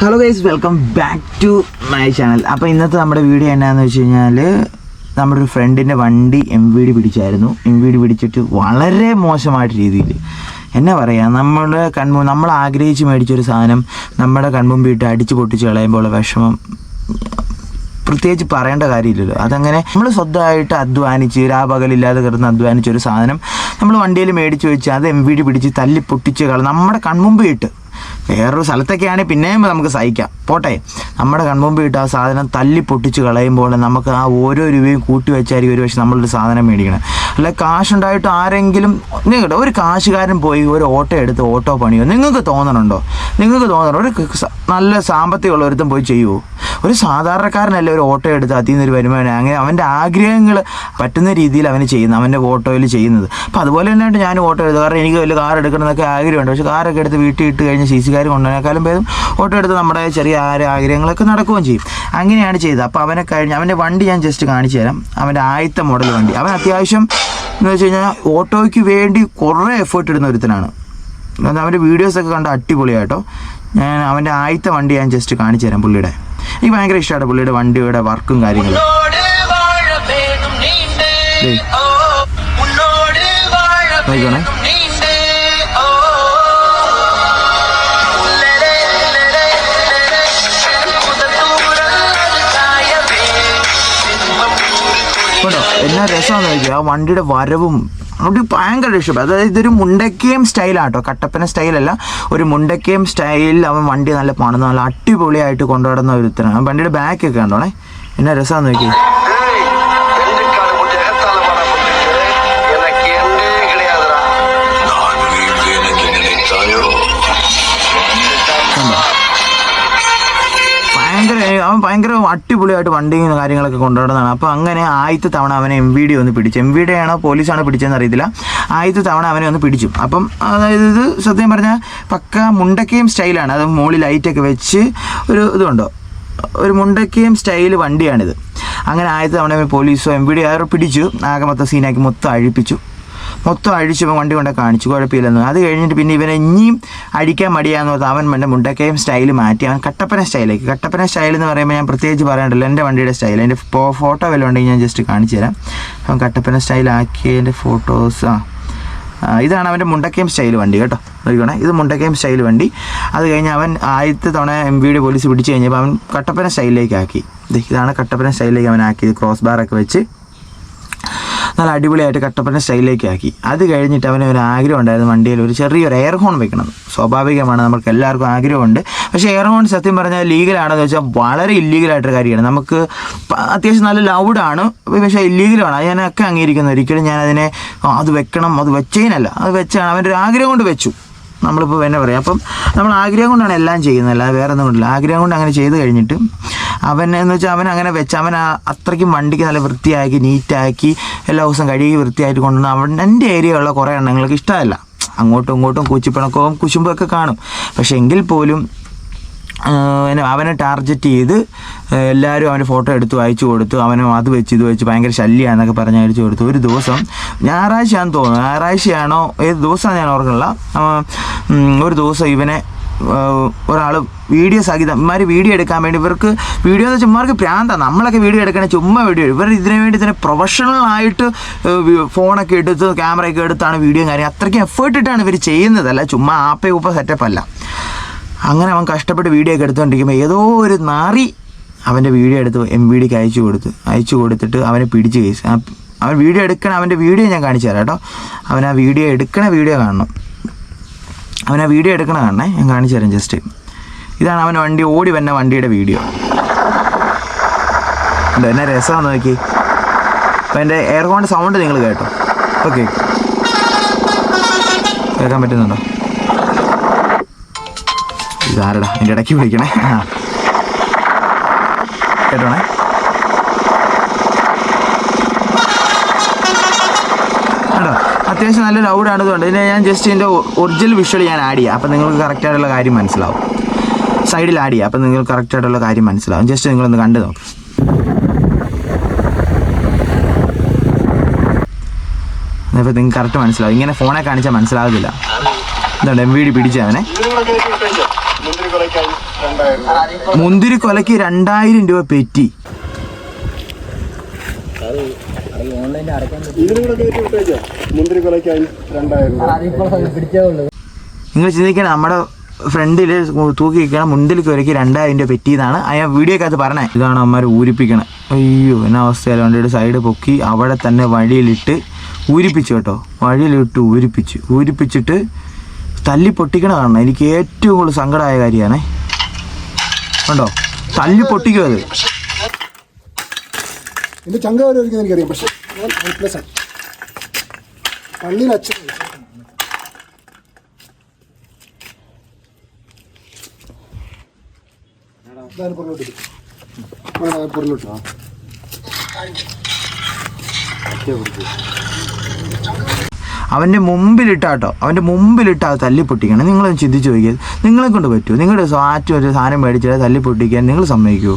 Hello guys welcome back to my channel അപ്പോൾ ഇന്നത്തെ നമ്മുടെ വീഡിയോ എന്നാന്ന് വെച്ച് കഴിഞ്ഞാൽ നമ്മുടെ ഒരു ഫ്രണ്ടിന്റെ വണ്ടി എം വി ഡി പിടിച്ചായിരുന്നു. എം വി ഡി പിടിച്ചിട്ട് വളരെ മോശമായിട്ട് രീതിയിൽ എന്നാ പറയുക നമ്മുടെ കൺമു നമ്മൾ ആഗ്രഹിച്ച് മേടിച്ചൊരു സാധനം നമ്മുടെ കൺമുമ്പിട്ട് അടിച്ച് പൊട്ടിച്ച് കളയുമ്പോൾ വിഷമം പ്രത്യേകിച്ച് പറയേണ്ട കാര്യമില്ലല്ലോ. അതങ്ങനെ നമ്മൾ സ്വന്തമായിട്ട് അധ്വാനിച്ച് രാപകലില്ലാതെ കിടന്ന് അധ്വാനിച്ച ഒരു സാധനം നമ്മൾ വണ്ടിയിൽ മേടിച്ച് വെച്ച് അത് എം വി ഡി പിടിച്ച് തല്ലി പൊട്ടിച്ച് കള നമ്മുടെ കൺമുമ്പിൽ ഇട്ട് വേറൊരു സ്ഥലത്തൊക്കെയാണെങ്കിൽ പിന്നെയും നമുക്ക് സഹിക്കാം. പോട്ടെ നമ്മുടെ കൺമുമ്പിൽ ഇട്ട് ആ സാധനം തല്ലി പൊട്ടിച്ച് കളയുമ്പോൾ നമുക്ക് ആ ഓരോ രൂപയും കൂട്ടി വെച്ചായിരിക്കും ഒരു പക്ഷേ നമ്മളൊരു സാധനം മേടിക്കണം. അല്ല കാശുണ്ടായിട്ട് ആരെങ്കിലും നിങ്ങളുടെ ഒരു കാശുകാരൻ പോയി ഒരു ഓട്ടോ എടുത്ത് ഓട്ടോ പണിയോ? നിങ്ങൾക്ക് തോന്നണുണ്ടോ? നിങ്ങൾക്ക് തോന്നണോ ഒരു നല്ല സാമ്പത്തികമുള്ള ഉള്ളവരുത്തും പോയി ചെയ്യുമോ ഒരു സാധാരണക്കാരനല്ലേ ഒരു ഓട്ടോ എടുത്ത് അതിൽ നിന്നൊരു വരുമാനം അങ്ങനെ അവന്റെ ആഗ്രഹങ്ങൾ പറ്റുന്ന രീതിയിൽ അവന് ചെയ്യുന്നത് അവന്റെ ഓട്ടോയിൽ ചെയ്യുന്നത്. അപ്പോൾ അതുപോലെ തന്നെയായിട്ട് ഞാൻ ഓട്ടോ എടുത്തു കാരണം എനിക്ക് വലിയ കാർ എടുക്കണമെന്നൊക്കെ ആഗ്രഹമുണ്ട്. പക്ഷേ കാറൊക്കെ എടുത്ത് വീട്ടിൽ ഇട്ട് കഴിഞ്ഞ് സി സി കാർ കൊണ്ടുവന്നേക്കാളും ഭേദം ഓട്ടോ എടുത്ത് നമ്മുടെ ചെറിയ ആഗ്രഹങ്ങളൊക്കെ നടക്കുകയും ചെയ്യും. അങ്ങനെയാണ് ചെയ്തത്. അപ്പോൾ അവനെ കഴിഞ്ഞ് അവന്റെ വണ്ടി ഞാൻ ജസ്റ്റ് കാണിച്ചു തരാം. അവന്റെ ആദ്യത്തെ മോഡൽ വണ്ടി. അവൻ അത്യാവശ്യം എന്ന് വെച്ച് കഴിഞ്ഞാൽ ഓട്ടോയ്ക്ക് വേണ്ടി കുറേ എഫേർട്ട് ഇടുന്ന ഒരുത്തനാണ്. അവന്റെ വീഡിയോസൊക്കെ കണ്ട അടിപൊളിയാട്ടോ. ഞാൻ അവന്റെ ആദ്യത്തെ വണ്ടി ഞാൻ ജസ്റ്റ് കാണിച്ചു തരാം പുള്ളിയുടെ. എനിക്ക് ഭയങ്കര ഇഷ്ടമാണ് പുള്ളിയുടെ വണ്ടിയുടെ വർക്കും കാര്യങ്ങളും. ആയിക്കോണേ രസമാണെന്ന് ആ വണ്ടിയുടെ വരവും നമുക്ക് ഭയങ്കര ഇഷ്ടപ്പെട്ടു അതായത് ഇതൊരു മുണ്ടക്കയം സ്റ്റൈലാട്ടോ. കട്ടപ്പന സ്റ്റൈലല്ല. ഒരു മുണ്ടക്കയം സ്റ്റൈലിൽ അവൻ വണ്ടി നല്ല പണിത് നല്ല അടിപൊളിയായിട്ട് കൊണ്ടുനടന്ന ഒരുത്തനാണ്. വണ്ടിയുടെ ബാക്കൊക്കെ കണ്ടോണേ എന്നാ രസമാണെന്ന് നോക്കി ഭയങ്കര അവൻ ഭയങ്കര അടിപൊളിയായിട്ട് വണ്ടിയും കാര്യങ്ങളൊക്കെ കൊണ്ടുവരുന്നതാണ്. അപ്പോൾ അങ്ങനെ ആദ്യത്തെ തവണ അവനെ എം വി ഡി ഒന്ന് പിടിച്ചു. എം വി ഡി ആണോ പോലീസാണോ പിടിച്ചതെന്ന് അറിയത്തില്ല. ആദ്യത്തെ തവണ അവനെ ഒന്ന് പിടിച്ചു. അപ്പം അതായത് ഇത് സത്യം പറഞ്ഞാൽ പക്ക മുണ്ടക്കയും സ്റ്റൈലാണ്. അത് മുകളിൽ ലൈറ്റൊക്കെ വെച്ച് ഒരു ഇതുണ്ടോ? ഒരു മുണ്ടക്കയും സ്റ്റൈൽ വണ്ടിയാണിത്. അങ്ങനെ ആദ്യത്തെ തവണ പോലീസോ എം വി ഡി ആരോ പിടിച്ചു. ആകെ മൊത്തം സീനാക്കി മൊത്തം അഴിപ്പിച്ചു. മൊത്തം അഴിച്ചപ്പോൾ വണ്ടി കൊണ്ട് കാണിച്ചു. കുഴപ്പമില്ലെന്ന്. അത് കഴിഞ്ഞിട്ട് പിന്നെ ഇവനെ ഇനിയും അടിക്കാൻ മടിയാന്ന് പറഞ്ഞാൽ അവൻ എന്റെ മുണ്ടക്കയും സ്റ്റൈൽ മാറ്റി. അവൻ കട്ടപ്പന സ്റ്റൈലേക്ക് കട്ടപ്പന സ്റ്റൈൽ എന്ന് പറയുമ്പോൾ ഞാൻ പ്രത്യേകിച്ച് പറയണ്ടല്ലോ എന്റെ വണ്ടിയുടെ സ്റ്റൈൽ എന്റെ ഫോട്ടോ വല്ലതും ഉണ്ടെങ്കിൽ ഞാൻ ജസ്റ്റ് കാണിച്ചു തരാം. അവൻ കട്ടപ്പന സ്റ്റൈലാക്കിയതിന്റെ ഫോട്ടോസ് ആ. ഇതാണ് അവന്റെ മുണ്ടക്കയം സ്റ്റൈൽ വണ്ടി കേട്ടോ. നോക്കിക്കോണേ. ഇത് മുണ്ടക്കയം സ്റ്റൈൽ വണ്ടി. അത് കഴിഞ്ഞ് അവൻ ആദ്യത്തെ തവണ എം വിയുടെ പോലീസ് പിടിച്ചു കഴിഞ്ഞപ്പോൾ അവൻ കട്ടപ്പന സ്റ്റൈലിലേക്ക് ആക്കി. ഇതാണ് കട്ടപ്പന സ്റ്റൈലിലേക്ക് അവൻ ആക്കിയത്. ക്രോസ് ബാറൊക്കെ വെച്ച്. നല്ല അടിപൊളിയായിട്ട് കട്ടപ്പന സ്റ്റൈലിലേക്ക് ആക്കി. അത് കഴിഞ്ഞിട്ട് അവന് ഒരു ആഗ്രഹം ഉണ്ടായിരുന്നു വണ്ടിയിൽ ഒരു ചെറിയൊരു എയർ ഹോൺ വെക്കണം സ്വാഭാവികമാണ് നമുക്ക് എല്ലാവർക്കും ആഗ്രഹമുണ്ട്. പക്ഷേ എയർ ഹോൺ സത്യം പറഞ്ഞാൽ ലീഗലാണെന്ന് വെച്ചാൽ വളരെ ഇല്ലീഗലായിട്ടൊരു കാര്യമാണ്. നമുക്ക് അത്യാവശ്യം നല്ല ലൗഡാണ് പക്ഷേ ഇല്ലീഗലാണ് അത് ഞാനൊക്കെ അംഗീകരിക്കുന്നു. ഒരിക്കലും ഞാൻ അതിനെ അത് വെക്കണം അത് വെച്ചതിനല്ല അത് വെച്ചാണ് അവന്റെ ഒരു ആഗ്രഹം കൊണ്ട് വെച്ചു. നമ്മളിപ്പോൾ എന്നെ പറയാം. അപ്പം നമ്മൾ ആഗ്രഹം കൊണ്ടാണ് എല്ലാം ചെയ്യുന്നത്. അല്ലാതെ വേറെ ഒന്നും കൊണ്ടില്ല. ആഗ്രഹം കൊണ്ട് അങ്ങനെ ചെയ്ത് കഴിഞ്ഞിട്ട് അവൻ എന്ന് വെച്ചാൽ അവൻ അങ്ങനെ വെച്ച് അവൻ അത്രയ്ക്കും വണ്ടിക്ക് നല്ല വൃത്തിയാക്കി നീറ്റാക്കി എല്ലാ ദിവസവും കഴുകി വൃത്തിയായിട്ട് കൊണ്ടുവന്ന് അവൻ എന്റെ ഏരിയയുള്ള കുറേ എണ്ണങ്ങൾക്ക് ഇഷ്ടമല്ല. അങ്ങോട്ടും ഇങ്ങോട്ടും കൂച്ചിപ്പിണക്കവും കുശുമ്പൊക്കെ കാണും. പക്ഷേ എങ്കിൽ പോലും അവനെ ടാർഗറ്റ് ചെയ്ത് എല്ലാവരും അവന്റെ ഫോട്ടോ എടുത്ത് അയച്ചു കൊടുത്തു അവനെ അത് വെച്ച് ഇത് വെച്ച് ഭയങ്കര ശല്യമാണെന്നൊക്കെ പറഞ്ഞ് അയച്ചു കൊടുത്തു. ഒരു ദിവസം ഞായറാഴ്ചയാണെന്ന് തോന്നുന്നു. ഞായറാഴ്ചയാണോ ഏത് ദിവസമാണ് ഞാൻ ഓർക്കണില്ല ഒരു ദിവസം ഇവനെ ഒരാൾ വീഡിയോ സഹിതം ഇമാര് വീഡിയോ എടുക്കാൻ വേണ്ടി ഇവർക്ക് വീഡിയോ എന്ന് വെച്ചാൽ ഇമാർക്ക് പ്രാന്താണ് നമ്മളൊക്കെ വീഡിയോ എടുക്കണേ ചുമ്മാ വീഡിയോ ഇവർ ഇതിനു വേണ്ടി തന്നെ പ്രൊഫഷണൽ ആയിട്ട് ഫോണൊക്കെ എടുത്ത് ക്യാമറയൊക്കെ എടുത്താണ് വീഡിയോ കാര്യം അത്രയ്ക്ക് എഫേർട്ട് ഇട്ടാണ് ഇവർ ചെയ്യുന്നതല്ല. ചുമ്മാ ആപ്പേ ഉപ്പ സെറ്റപ്പ് അല്ല. അങ്ങനെ അവൻ കഷ്ടപ്പെട്ട് വീഡിയോ ഒക്കെ എടുത്തുകൊണ്ടിരിക്കുമ്പോൾ ഏതോ ഒരു നാറി അവന്റെ വീഡിയോ എടുത്ത് എം വി ഡിക്ക് അയച്ചു കൊടുത്ത് അയച്ചു കൊടുത്തിട്ട് അവനെ പിടിച്ച് കേസ്. അവൻ വീഡിയോ എടുക്കണ അവന്റെ വീഡിയോ ഞാൻ കാണിച്ചു തരാം കേട്ടോ. അവൻ ആ വീഡിയോ എടുക്കണ വീഡിയോ കാണണം. അവൻ ആ വീഡിയോ എടുക്കണ കാണണേ ഞാൻ കാണിച്ചു തരാം ജസ്റ്റ് ഇതാണ് അവൻ വണ്ടി ഓടി വന്ന വണ്ടിയുടെ വീഡിയോ. ഉണ്ട് എന്നെ രസമാണ് നോക്കി അപ്പം എന്റെ എയർ ഹോണിന്റെ സൗണ്ട് നിങ്ങൾ കേട്ടോ. ഓക്കെ കേൾക്കാൻ പറ്റുന്നുണ്ടോ? ഇതാരടാ എന്റെ ഇടയ്ക്ക് വിളിക്കണേ. ആ. കേട്ടോണേ കേട്ടോ അത്യാവശ്യം നല്ല ലൗഡാണ് ഇതുകൊണ്ട് ഇതിനെ ഞാൻ ജസ്റ്റ് ഇതിന്റെ ഒറിജിനൽ വിഷ്വൽ ഞാൻ ആഡ് ചെയ്യാം. അപ്പം നിങ്ങൾക്ക് കറക്റ്റായിട്ടുള്ള കാര്യം മനസ്സിലാവും. സൈഡിൽ ആഡ് ചെയ്യാം. അപ്പം നിങ്ങൾക്ക് കറക്റ്റായിട്ടുള്ള കാര്യം മനസ്സിലാവും. ജസ്റ്റ് നിങ്ങളൊന്ന് കണ്ടു നോക്കും. അപ്പോൾ നിങ്ങൾക്ക് കറക്റ്റ് മനസ്സിലാവും. ഇങ്ങനെ ഫോണെ കാണിച്ചാൽ മനസ്സിലാവില്ല എന്തുകൊണ്ട് എം വി ഡി പിടിച്ചവനെ മുന്തിരി കൊലയ്ക്ക് രണ്ടായിരം രൂപ പെറ്റി. മുന്തിരി കൊലയ്ക്ക് രണ്ടായിരം നിങ്ങൾ ചിന്തിക്കണം നമ്മുടെ ഫ്രണ്ടിൽ തൂക്കി വെക്കണം മുണ്ടിൽ കൊലയ്ക്ക് രണ്ടായിരം രൂപ പെറ്റിയതാണ്. അയാൾ വീഡിയോക്കകത്ത് പറഞ്ഞേ. ഇതാണ് അമ്മമാർ ഊരിപ്പിക്കണം. അയ്യോ എന്നാ അവസ്ഥയല്ല വണ്ടിയുടെ സൈഡ് പൊക്കി അവിടെ തന്നെ വഴിയിലിട്ട് ഊരിപ്പിച്ചു കേട്ടോ. വഴിയിലിട്ട് ഊരിപ്പിച്ചു. ഊരിപ്പിച്ചിട്ട് തല്ലി പൊട്ടിക്കണ കാണണം. എനിക്ക് ഏറ്റവും കൂടുതൽ സങ്കടമായ കാര്യമാണേ. കണ്ടോ? തല്ലി പൊട്ടിക്കും അത്. എന്റെ ചങ്ക വരെ ഒരിക്കലും എനിക്കറിയാം പക്ഷെ ഞാൻ ഹെൽപ്ലെസ് ആണ്. പള്ളിയിൽ അച്ഛൻ ഇതാണ്. അവന്റെ മുമ്പിലിട്ടാട്ടോ അവന്റെ മുമ്പിലിട്ട് അത് തല്ലി പൊട്ടിക്കണം നിങ്ങളൊന്ന് ചിന്തിച്ച് നോക്കിയത് നിങ്ങളെ കൊണ്ട് പറ്റുമോ? നിങ്ങളുടെ സ്വാറ്റ് ഒരു സാധനം മേടിച്ചാൽ തല്ലി പൊട്ടിക്കാൻ നിങ്ങൾ സമ്മതിക്കുമോ?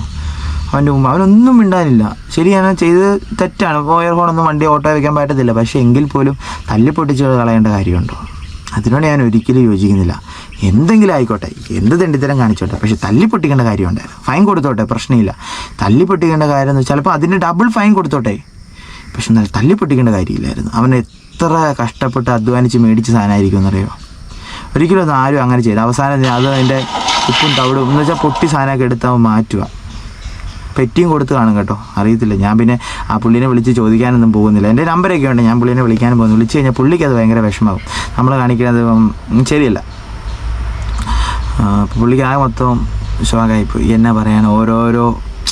അവന്റെ മുമ്പ് അവനൊന്നും മിണ്ടാനില്ല. ശരിയാണ് ചെയ്ത് തെറ്റാണ്. ഇപ്പോൾ ഇയർഫോണൊന്നും വണ്ടി ഓട്ടോ വയ്ക്കാൻ പറ്റത്തില്ല. പക്ഷേ എങ്കിൽ പോലും തല്ലി പൊട്ടിച്ച് കളയേണ്ട കാര്യമുണ്ടോ? അതിനോട് ഞാൻ ഒരിക്കലും യോജിക്കുന്നില്ല. എന്തെങ്കിലും ആയിക്കോട്ടെ. എന്ത് തെണ്ടിത്തരം കാണിച്ചോട്ടെ. പക്ഷേ തല്ലി പൊട്ടിക്കേണ്ട കാര്യമുണ്ടായിരുന്നു. ഫൈൻ കൊടുത്തോട്ടെ? പ്രശ്നമില്ല. തല്ലി പൊട്ടിക്കേണ്ട കാര്യം എന്ന് ചിലപ്പോൾ അതിന് ഡബിൾ ഫൈൻ കൊടുത്തോട്ടെ? പക്ഷെ എന്നാൽ തല്ലി പൊട്ടിക്കേണ്ട കാര്യമില്ലായിരുന്നു. അവൻ എത്ര കഷ്ടപ്പെട്ട് അധ്വാനിച്ച് മേടിച്ച സാധനമായിരിക്കും എന്നറിയോ ഒരിക്കലും ഒന്നും ആരും അങ്ങനെ ചെയ്ത് അവസാനം അത് അതിന്റെ ഉപ്പും തവിടും എന്ന് വെച്ചാൽ പൊട്ടി സാധനമൊക്കെ എടുത്ത് അവൻ മാറ്റുക പെറ്റിയും കൊടുത്ത് കാണും കേട്ടോ. അറിയത്തില്ല. ഞാൻ പിന്നെ ആ പുള്ളിനെ വിളിച്ച് ചോദിക്കാനൊന്നും പോകുന്നില്ല. എന്റെ നമ്പരൊക്കെ ഉണ്ട്. ഞാൻ പുള്ളിനെ വിളിക്കാനും പോകുന്നു വിളിച്ച് കഴിഞ്ഞാൽ പുള്ളിക്ക് അത് ഭയങ്കര വിഷമാകും നമ്മൾ കാണിക്കുന്നത് ശരിയല്ല. പുള്ളിക്ക് ആ മൊത്തം ഷോക്കായിപ്പോയി എന്നാ പറയാൻ ഓരോരോ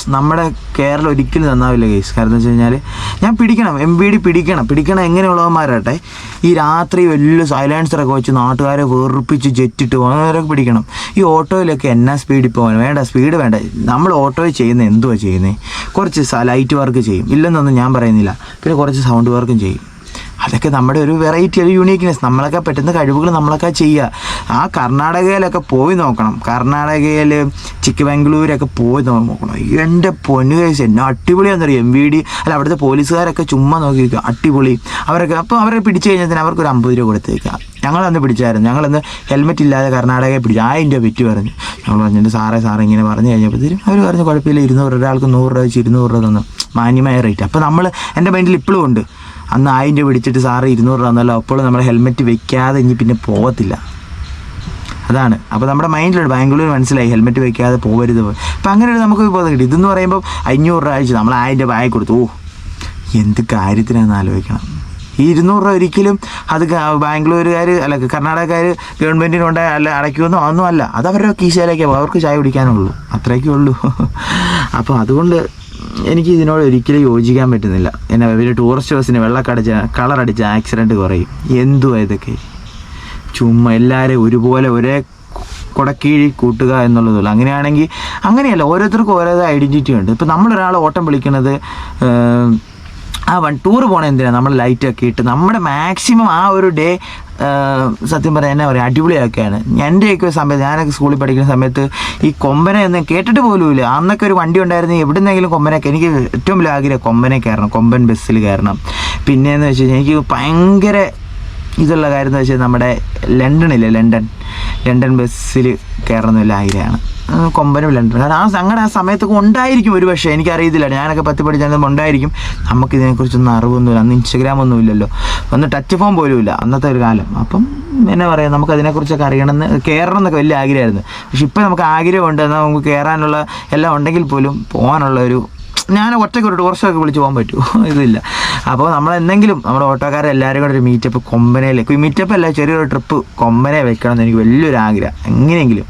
നമ്മുടെ കേരളം ഒരിക്കലും നന്നാവില്ല കേസ് കാരണം എന്ന് വെച്ച് കഴിഞ്ഞാൽ ഞാൻ പിടിക്കണം എം ബി ഡി പിടിക്കണം. പിടിക്കണം എങ്ങനെയുള്ളവന്മാരാട്ടെ ഈ രാത്രി വലിയ സൈലൻസറൊക്കെ വെച്ച് നാട്ടുകാരെ വെറുപ്പിച്ച് ജെറ്റിട്ട് അങ്ങനെയൊക്കെ പിടിക്കണം. ഈ ഓട്ടോയിലൊക്കെ എന്നാ സ്പീഡിൽ പോകാൻ? വേണ്ട സ്പീഡ് വേണ്ട. നമ്മൾ ഓട്ടോയിൽ ചെയ്യുന്ന എന്തുവാ ചെയ്യുന്നത്? കുറച്ച് ലൈറ്റ് വർക്ക് ചെയ്യും. ഇല്ലെന്നൊന്നും ഞാൻ പറയുന്നില്ല. പിന്നെ കുറച്ച് സൗണ്ട് വർക്കും ചെയ്യും. അതൊക്കെ നമ്മുടെ ഒരു വെറൈറ്റി ഒരു യൂണീക്നെസ് നമ്മളൊക്കെ പറ്റുന്ന കഴിവുകൾ നമ്മളൊക്കെ ചെയ്യുക. ആ കർണാടകയിലൊക്കെ പോയി നോക്കണം. കർണാടകയിൽ ചിക്കബംഗ്ലൂരൊക്കെ പോയി നോക്കണം. എന്റെ പൊന്നു കേസ് എന്നെ അടിപൊളിയാണെന്നറിയാം? എം വി ഡി അല്ല അവിടുത്തെ പോലീസുകാരൊക്കെ ചുമ്മാ നോക്കി നിൽക്കുക അടിപൊളി. അവരൊക്കെ അപ്പോൾ അവരെ പിടിച്ചു കഴിഞ്ഞാൽ അവർക്ക് ഒരു അമ്പത് രൂപ കൊടുത്തേക്കുക ഞങ്ങളന്ന് പിടിച്ചായിരുന്നു. ഞങ്ങളന്ന് ഹെൽമെറ്റ് ഇല്ലാതെ കർണാടകയെ പിടിച്ചു. ആയിരം രൂപ വിറ്റ് പറഞ്ഞു. ഞങ്ങൾ പറഞ്ഞിട്ട് സാറേ സാറേ ഇങ്ങനെ പറഞ്ഞു കഴിഞ്ഞപ്പോഴത്തേക്കും അവർ പറഞ്ഞു കുഴപ്പമില്ല ഇരുന്നൂറ് ഒരാൾക്ക് നൂറ് രൂപ വെച്ച് ഇരുന്നൂറ് രൂപ തന്നു. മാന്യമായ റേറ്റ് അപ്പോൾ നമ്മൾ എന്റെ മൈൻഡിൽ ഇപ്പോഴും ഉണ്ട്. അന്ന് രൂപ പിടിച്ചിട്ട് സാറ് ഇരുന്നൂറ് രൂപ തന്നല്ലോ അപ്പോൾ നമ്മൾ ഹെൽമെറ്റ് വെക്കാതെ ഇനി പിന്നെ പോകത്തില്ല. അതാണ്. അപ്പോൾ നമ്മുടെ മൈൻഡിലുണ്ട്. ബാംഗ്ലൂർ മനസ്സിലായി. ഹെൽമെറ്റ് വെക്കാതെ പോകരുത് അപ്പോൾ അങ്ങനെ ഒരു നമുക്ക് ബോധം കിട്ടി. ഇതെന്ന് പറയുമ്പോൾ അഞ്ഞൂറ് രൂപ അയച്ചു. നമ്മൾ ആയിരം രൂപ ആയി കൊടുത്തു. ഓ എന്ത് കാര്യത്തിനാണെന്ന് ആലോചിക്കണം. ഈ ഇരുന്നൂറ് രൂപ ഒരിക്കലും അത് ബാംഗ്ലൂരുകാർ അല്ല കർണാടകക്കാർ ഗവൺമെന്റിനുണ്ട് അല്ല അടയ്ക്കുമെന്നോ ഒന്നും അല്ല. അത് അവരുടെ കീശയിലേക്കാണ് അവർക്ക് ചായ കുടിക്കാനുള്ളൂ. അത്രയൊക്കെ ഉള്ളൂ. അപ്പോൾ അതുകൊണ്ട് എനിക്ക് ഇതിനോട് ഒരിക്കലും യോജിക്കാൻ പറ്റുന്നില്ല. എന്നാ വലിയ ടൂറിസ്റ്റ് ബസ്സിന് വെള്ളക്കടിച്ച കളറടിച്ച ആക്സിഡന്റ് കുറയും. എന്തുവാ ഇതൊക്കെ? ചുമ്മാ എല്ലാവരെയും ഒരുപോലെ ഒരേ കുടക്കീഴി കൂട്ടുക എന്നുള്ളതുള്ളൂ അങ്ങനെയാണെങ്കിൽ അങ്ങനെയല്ല ഓരോരുത്തർക്കും ഓരോ ഐഡന്റിറ്റി ഉണ്ട്. ഇപ്പം നമ്മളൊരാൾ ഓട്ടം വിളിക്കുന്നത് ആ വൺ ടൂർ പോണ എന്തിനാണ് നമ്മൾ ലൈറ്റൊക്കെ ഇട്ട് നമ്മുടെ മാക്സിമം ആ ഒരു ഡേ സത്യം പറയാൻ എന്നാ പറയുക അടിപൊളിയാക്കുകയാണ് എന്റെയൊക്കെ സമയത്ത് ഞാനൊക്കെ സ്കൂളിൽ പഠിക്കുന്ന സമയത്ത് ഈ കൊമ്പനെ ഒന്നും കേട്ടിട്ട് പോലുമില്ല. അന്നൊക്കെ ഒരു വണ്ടി ഉണ്ടായിരുന്നു എവിടുന്നെങ്കിലും കൊമ്പനൊക്കെ. എനിക്ക് ഏറ്റവും വലിയ ആഗ്രഹം കൊമ്പനെ കയറണം കൊമ്പൻ ബസ്സിൽ കയറണം. പിന്നെയെന്ന് വെച്ച് കഴിഞ്ഞാൽ എനിക്ക് ഭയങ്കര ഇതുള്ള കാര്യം എന്ന് വെച്ചാൽ നമ്മുടെ ലണ്ടനില്ലേ ലണ്ടൻ. ലണ്ടൻ ബസ്സിൽ കയറുന്നില്ല ആഗ്രഹമാണ് കൊമ്പനും ലണ്ടൻ കാരണം ആ അങ്ങനെ ആ സമയത്തൊക്കെ ഉണ്ടായിരിക്കും ഒരു പക്ഷേ എനിക്കറിയത്തില്ല. ഞാനൊക്കെ പത്തി പഠിച്ചാലും ഉണ്ടായിരിക്കും. നമുക്ക് ഇതിനെക്കുറിച്ചൊന്നും അറിവൊന്നുമില്ല. അന്ന് ഇൻസ്റ്റഗ്രാം ഒന്നും ഇല്ലല്ലോ ഒന്ന് ടച്ച് ഫോൺ പോലും ഇല്ല അന്നത്തെ ഒരു കാലം. അപ്പം എന്നെ പറയുക നമുക്ക് അതിനെക്കുറിച്ചൊക്കെ അറിയണമെന്ന് കയറണം എന്നൊക്കെ വലിയ ആഗ്രഹമായിരുന്നു. പക്ഷെ ഇപ്പം നമുക്ക് ആഗ്രഹമുണ്ട് എന്നാൽ നമുക്ക് കയറാനുള്ള എല്ലാം ഉണ്ടെങ്കിൽ പോലും പോകാനുള്ള ഒരു ഞാൻ ഒറ്റയ്ക്ക് ഒരു ടൂറിസ്റ്റൊക്കെ വിളിച്ച് പോകാൻ പറ്റുമോ? ഇതില്ല. അപ്പോൾ നമ്മൾ എന്തെങ്കിലും നമ്മുടെ ഓട്ടോക്കാരെ എല്ലാവരും കൂടെ ഒരു മീറ്റപ്പ് കൊമ്പനയിൽ മീറ്റപ്പ് അല്ല ചെറിയൊരു ട്രിപ്പ് കൊമ്പനെ വെക്കണം എന്ന് എനിക്ക് വലിയൊരു ആഗ്രഹം. എങ്ങനെയെങ്കിലും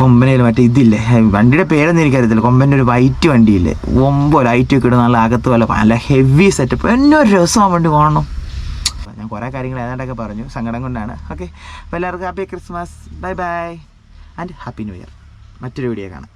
കൊമ്പനയിൽ മറ്റേ ഇതില്ലേ? വണ്ടിയുടെ പേരൊന്നും എനിക്കറിയത്തില്ല. കൊമ്പന്റെ ഒരു വൈറ്റ് വണ്ടിയില്ലേ? ഒമ്പോ ലൈറ്റ് ഒക്കെ ഇടുന്ന നല്ല അകത്ത് വല്ല നല്ല ഹെവി സെറ്റപ്പ് എന്നൊരു രസമാണ് വണ്ടി കാണണം. ഞാൻ കുറേ കാര്യങ്ങൾ ഏതാണ്ടൊക്കെ പറഞ്ഞു. സങ്കടം കൊണ്ടാണ്. ഓക്കെ അപ്പോൾ എല്ലാവർക്കും happy Christmas bye bye and happy new year മറ്റൊരു വീഡിയോ കാണാം.